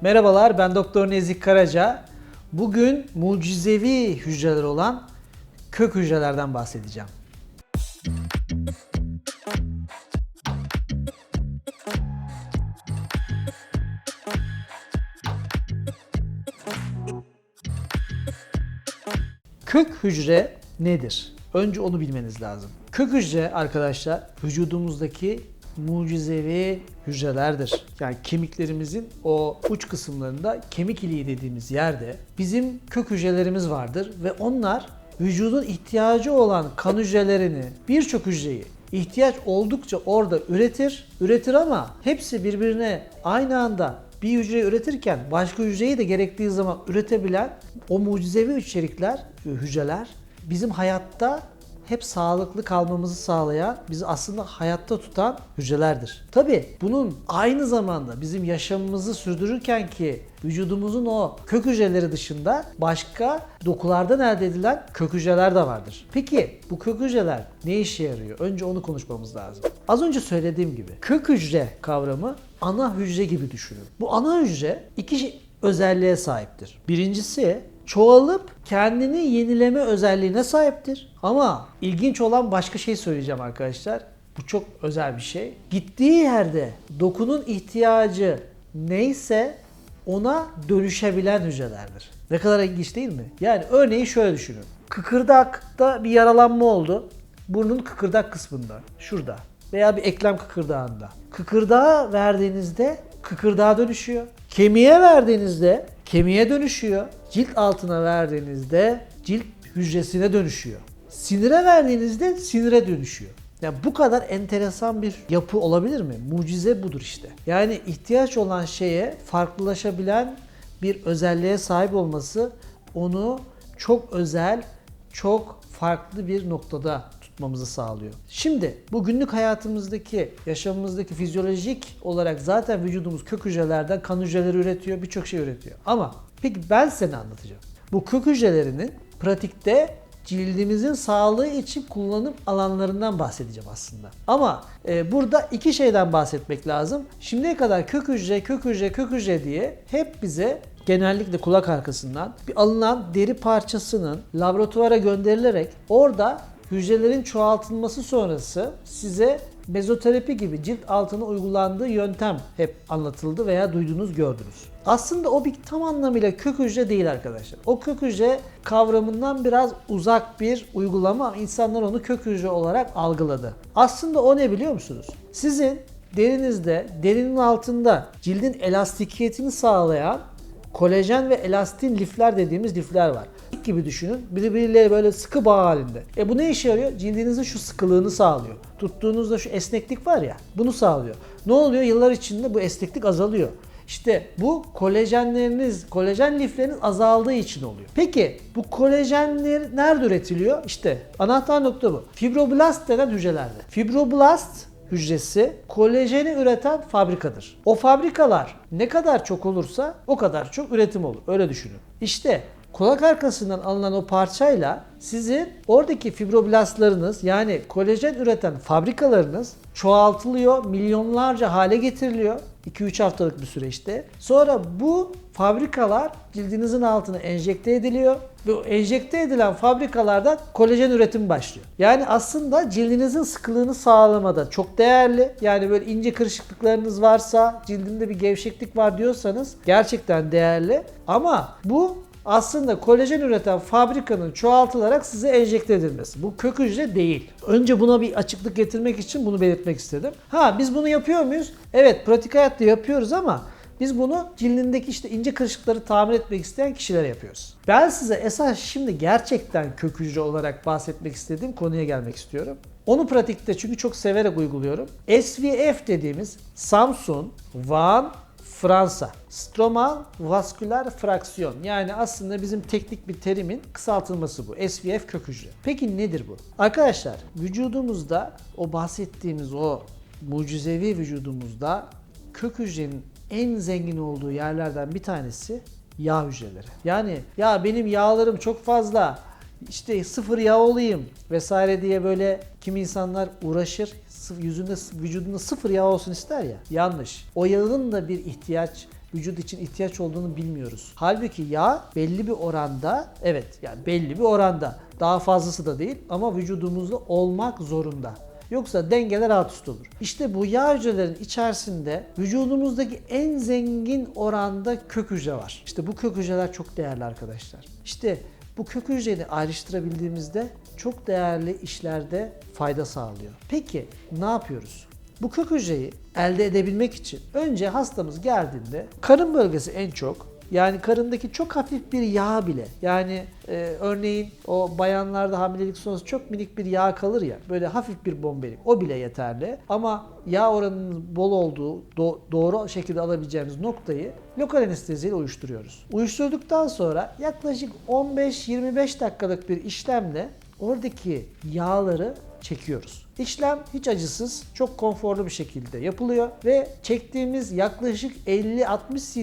Merhabalar ben Doktor Nezik Karaca. Bugün mucizevi hücreler olan kök hücrelerden bahsedeceğim. Kök hücre nedir? Önce onu bilmeniz lazım. Kök hücre arkadaşlar vücudumuzdaki mucizevi hücrelerdir. Yani kemiklerimizin o uç kısımlarında kemik iliği dediğimiz yerde bizim kök hücrelerimiz vardır ve onlar vücudun ihtiyacı olan kan hücrelerini, birçok hücreyi ihtiyaç oldukça orada üretir. Üretir ama hepsi birbirine aynı anda bir hücreyi üretirken başka hücreyi de gerektiği zaman üretebilen o mucizevi içerikler, hücreler bizim hayatta hep sağlıklı kalmamızı sağlayan, bizi aslında hayatta tutan hücrelerdir. Tabi bunun aynı zamanda bizim yaşamımızı sürdürürken ki vücudumuzun o kök hücreleri dışında başka dokulardan elde edilen kök hücreler de vardır. Peki bu kök hücreler ne işe yarıyor? Önce onu konuşmamız lazım. Az önce söylediğim gibi kök hücre kavramı ana hücre gibi düşünün. Bu ana hücre iki özelliğe sahiptir. Birincisi çoğalıp kendini yenileme özelliğine sahiptir. Ama ilginç olan başka şey söyleyeceğim arkadaşlar. Bu çok özel bir şey. Gittiği yerde dokunun ihtiyacı neyse ona dönüşebilen hücrelerdir. Ne kadar ilginç değil mi? Yani örneği şöyle düşünün. Kıkırdakta bir yaralanma oldu. Burnun kıkırdak kısmında. Şurada. Veya bir eklem kıkırdağında. Kıkırdağa verdiğinizde kıkırdağa dönüşüyor. Kemiğe verdiğinizde kemiğe dönüşüyor. Cilt altına verdiğinizde cilt hücresine dönüşüyor. Sinire verdiğinizde sinire dönüşüyor. Ya bu kadar enteresan bir yapı olabilir mi? Mucize budur işte. Yani ihtiyaç olan şeye farklılaşabilen bir özelliğe sahip olması onu çok özel, çok farklı bir noktada tutmamızı sağlıyor. Şimdi bu günlük hayatımızdaki, yaşamımızdaki fizyolojik olarak zaten vücudumuz kök hücrelerden kan hücreleri üretiyor, birçok şey üretiyor. Ama peki ben size ne anlatacağım? Bu kök hücrelerinin pratikte cildimizin sağlığı için kullanım alanlarından bahsedeceğim aslında. Ama e, burada iki şeyden bahsetmek lazım. Şimdiye kadar kök hücre, kök hücre, kök hücre diye hep bize genellikle kulak arkasından bir alınan deri parçasının laboratuvara gönderilerek orada hücrelerin çoğaltılması sonrası size mezoterapi gibi cilt altına uygulandığı yöntem hep anlatıldı veya duydunuz gördünüz. Aslında o bir tam anlamıyla kök hücre değil arkadaşlar. O kök hücre kavramından biraz uzak bir uygulama ama insanlar onu kök hücre olarak algıladı. Aslında o ne biliyor musunuz? Sizin derinizde, derinin altında cildin elastikiyetini sağlayan kolajen ve elastin lifler dediğimiz lifler var. Gibi düşünün. Birbiriyle böyle sıkı bağ halinde. E bu ne işe yarıyor? Cildinizin şu sıkılığını sağlıyor. Tuttuğunuzda şu esneklik var ya bunu sağlıyor. Ne oluyor? Yıllar içinde bu esneklik azalıyor. İşte bu kolajenleriniz, kolajen lifleriniz azaldığı için oluyor. Peki bu kolajenler nerede üretiliyor? İşte anahtar nokta bu. Fibroblast denen hücrelerde. Fibroblast hücresi kolajeni üreten fabrikadır. O fabrikalar ne kadar çok olursa o kadar çok üretim olur. Öyle düşünün. İşte kulak arkasından alınan o parçayla sizin oradaki fibroblastlarınız yani kolajen üreten fabrikalarınız çoğaltılıyor, milyonlarca hale getiriliyor. 2-3 haftalık bir süreçte. Sonra bu fabrikalar cildinizin altına enjekte ediliyor ve enjekte edilen fabrikalardan kolajen üretimi başlıyor. Yani aslında cildinizin sıkılığını sağlamada çok değerli. Yani böyle ince kırışıklıklarınız varsa, cildinde bir gevşeklik var diyorsanız gerçekten değerli. Ama bu aslında kolajen üreten fabrikanın çoğaltılarak size enjekte edilmesi. Bu kök hücre değil. Önce buna bir açıklık getirmek için bunu belirtmek istedim. Ha biz bunu yapıyor muyuz? Evet pratik hayatta yapıyoruz ama biz bunu cildindeki işte ince kırışıkları tamir etmek isteyen kişilere yapıyoruz. Ben size esas şimdi gerçekten kök hücre olarak bahsetmek istediğim konuya gelmek istiyorum. Onu pratikte çünkü çok severek uyguluyorum. SVF dediğimiz Samsung, Van, Fransa. Stromal vasküler fraksiyon. Yani aslında bizim teknik bir terimin kısaltılması bu. SVF kök hücre. Peki nedir bu? Arkadaşlar vücudumuzda o bahsettiğimiz o mucizevi vücudumuzda kök hücrenin en zengin olduğu yerlerden bir tanesi yağ hücreleri. Yani ya benim yağlarım çok fazla işte sıfır yağ olayım vesaire diye böyle kimi insanlar uğraşır. Yüzünde, vücudunda sıfır yağ olsun ister ya. Yanlış. O yağın da bir ihtiyaç vücut için ihtiyaç olduğunu bilmiyoruz. Halbuki yağ belli bir oranda, evet yani belli bir oranda, daha fazlası da değil ama vücudumuzda olmak zorunda. Yoksa dengeler alt üst olur. İşte bu yağ hücrelerin içerisinde vücudumuzdaki en zengin oranda kök hücre var. İşte bu kök hücreler çok değerli arkadaşlar. İşte bu kök hücreyi ayrıştırabildiğimizde çok değerli işlerde fayda sağlıyor. Peki ne yapıyoruz? Bu kök hücreyi elde edebilmek için önce hastamız geldiğinde karın bölgesi en çok yani karındaki çok hafif bir yağ bile. Yani e, örneğin o bayanlarda hamilelik sonrası çok minik bir yağ kalır ya böyle hafif bir bombelik. O bile yeterli. Ama yağ oranının bol olduğu do- doğru şekilde alabileceğimiz noktayı lokal anesteziyle uyuşturuyoruz. Uyuşturduktan sonra yaklaşık 15-25 dakikalık bir işlemle oradaki yağları çekiyoruz. İşlem hiç acısız, çok konforlu bir şekilde yapılıyor ve çektiğimiz yaklaşık 50-60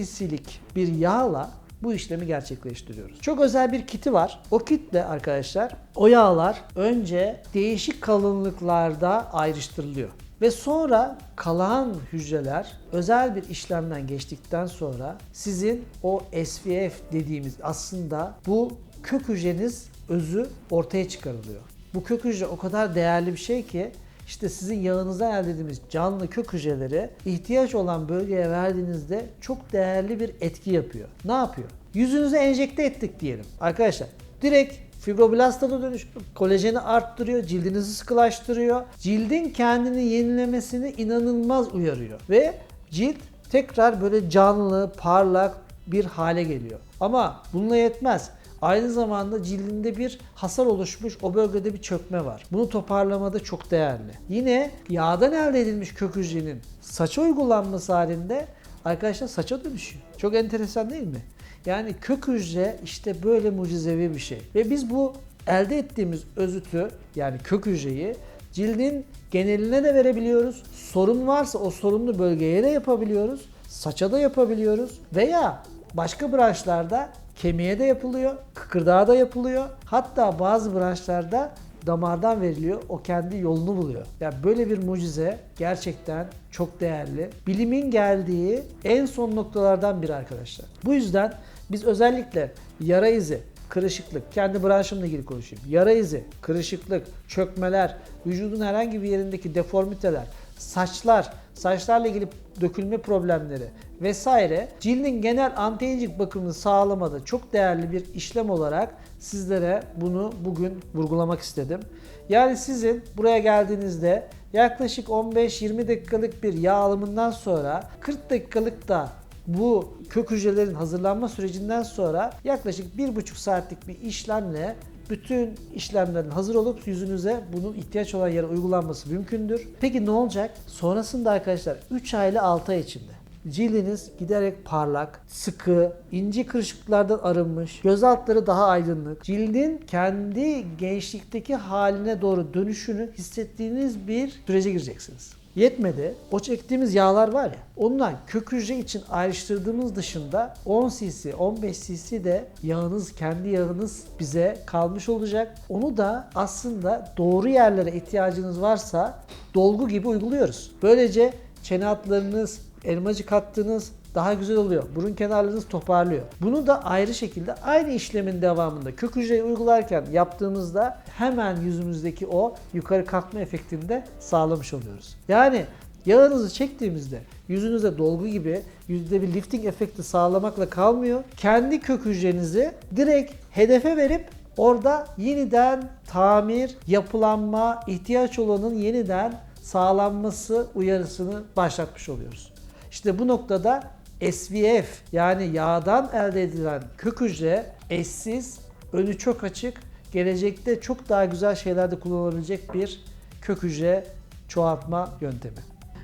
cc'lik bir yağla bu işlemi gerçekleştiriyoruz. Çok özel bir kiti var. O kitle arkadaşlar o yağlar önce değişik kalınlıklarda ayrıştırılıyor. Ve sonra kalan hücreler özel bir işlemden geçtikten sonra sizin o SVF dediğimiz aslında bu kök hücreniz özü ortaya çıkarılıyor. Bu kök hücre o kadar değerli bir şey ki işte sizin yağınızdan elde ettiğimiz canlı kök hücreleri ihtiyaç olan bölgeye verdiğinizde çok değerli bir etki yapıyor. Ne yapıyor? Yüzünüze enjekte ettik diyelim. Arkadaşlar direkt fibroblasta da dönüşüyor. Kolajeni arttırıyor, cildinizi sıkılaştırıyor. Cildin kendini yenilemesini inanılmaz uyarıyor. Ve cilt tekrar böyle canlı, parlak bir hale geliyor. Ama bununla yetmez. Aynı zamanda cildinde bir hasar oluşmuş, o bölgede bir çökme var. Bunu toparlamada çok değerli. Yine yağdan elde edilmiş kök hücrenin saça uygulanması halinde arkadaşlar saça dönüşüyor. Çok enteresan değil mi? Yani kök hücre işte böyle mucizevi bir şey. Ve biz bu elde ettiğimiz özütü yani kök hücreyi cildin geneline de verebiliyoruz. Sorun varsa o sorunlu bölgeye de yapabiliyoruz. Saça da yapabiliyoruz. Veya başka branşlarda kemiğe de yapılıyor, kıkırdağa da yapılıyor. Hatta bazı branşlarda damardan veriliyor. O kendi yolunu buluyor. Yani böyle bir mucize gerçekten çok değerli. Bilimin geldiği en son noktalardan biri arkadaşlar. Bu yüzden biz özellikle yara izi, kırışıklık, kendi branşımla ilgili konuşayım. Yara izi, kırışıklık, çökmeler, vücudun herhangi bir yerindeki deformiteler, saçlar, saçlarla ilgili dökülme problemleri vesaire cildin genel anti-aging bakımını sağlamada çok değerli bir işlem olarak sizlere bunu bugün vurgulamak istedim. Yani sizin buraya geldiğinizde yaklaşık 15-20 dakikalık bir yağ alımından sonra 40 dakikalık da bu kök hücrelerin hazırlanma sürecinden sonra yaklaşık 1,5 saatlik bir işlemle bütün işlemlerin hazır olup yüzünüze bunun ihtiyaç olan yere uygulanması mümkündür. Peki ne olacak? Sonrasında arkadaşlar 3 ay ile 6 ay içinde cildiniz giderek parlak, sıkı, ince kırışıklıklardan arınmış, göz altları daha aydınlık, cildin kendi gençlikteki haline doğru dönüşünü hissettiğiniz bir sürece gireceksiniz. Yetmedi. O çektiğimiz yağlar var ya ondan kök hücre için ayrıştırdığımız dışında 10 cc 15 cc de yağınız kendi yağınız bize kalmış olacak. Onu da aslında doğru yerlere ihtiyacınız varsa dolgu gibi uyguluyoruz. Böylece çene hatlarınız, elmacık hattınız daha güzel oluyor. Burun kenarlarınız toparlıyor. Bunu da ayrı şekilde aynı işlemin devamında kök hücreyi uygularken yaptığımızda hemen yüzümüzdeki o yukarı kalkma efektini de sağlamış oluyoruz. Yani yağınızı çektiğimizde yüzünüze dolgu gibi yüzde bir lifting efekti sağlamakla kalmıyor. Kendi kök hücrenizi direkt hedefe verip orada yeniden tamir, yapılanma, ihtiyaç olanın yeniden sağlanması uyarısını başlatmış oluyoruz. İşte bu noktada SVF yani yağdan elde edilen kök hücre eşsiz, önü çok açık, gelecekte çok daha güzel şeylerde kullanılabilecek bir kök hücre çoğaltma yöntemi.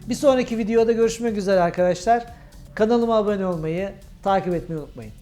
Bir sonraki videoda görüşmek üzere arkadaşlar. Kanalıma abone olmayı, takip etmeyi unutmayın.